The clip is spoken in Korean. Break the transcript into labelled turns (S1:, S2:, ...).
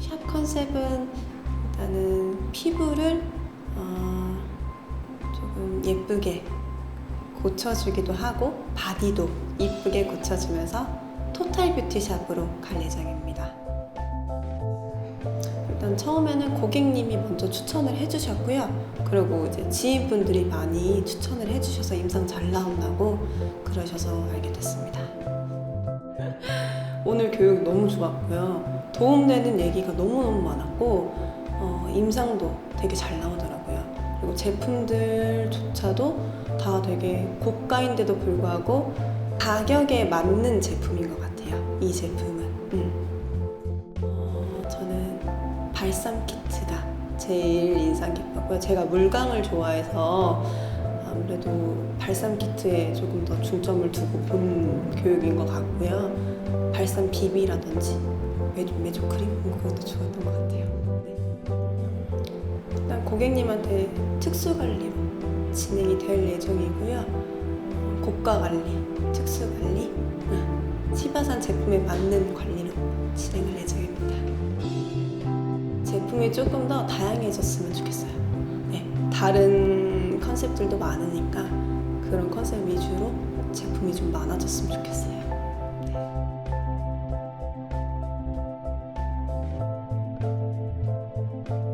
S1: 샵 컨셉은 일단은 피부를 어, 조금 예쁘게 고쳐주기도 하고 바디도 이쁘게 고쳐주면서 토탈 뷰티 샵으로 갈 예정입니다. 일단 처음에는 고객님이 먼저 추천을 해주셨고요. 그리고 이제 지인분들이 많이 추천을 해주셔서 임상 잘 나온다고 그러셔서 알게 됐습니다. 오늘 교육 너무 좋았고요. 도움되는 얘기가 너무너무 많았고, 어, 임상도 되게 잘 나오더라고요. 그리고 제품들조차도 다 되게 고가인데도 불구하고 가격에 맞는 제품인 것 같아요. 이 제품은. 음. 어, 저는 발삼 키트가 제일 인상 깊었고요. 제가 물광을 좋아해서 아무래도 발삼 키트에 조금 더 중점을 두고 본 교육인 것 같고요. 발삼 비비라든지 메조, 메조 크림 그것도 좋았던 것 같아요. 네. 일단 고객님한테 특수 관리로 진행이 될 예정이고요. 고가 관리, 특수 관리, 응, 치바산 제품에 맞는 관리로 진행할 예정입니다. 제품이 조금 더 다양해졌으면 좋겠어요. 네, 다른 컨셉들도 많으니까 그런 컨셉 위주로 제품이 좀 많아졌으면 좋겠어요. 네.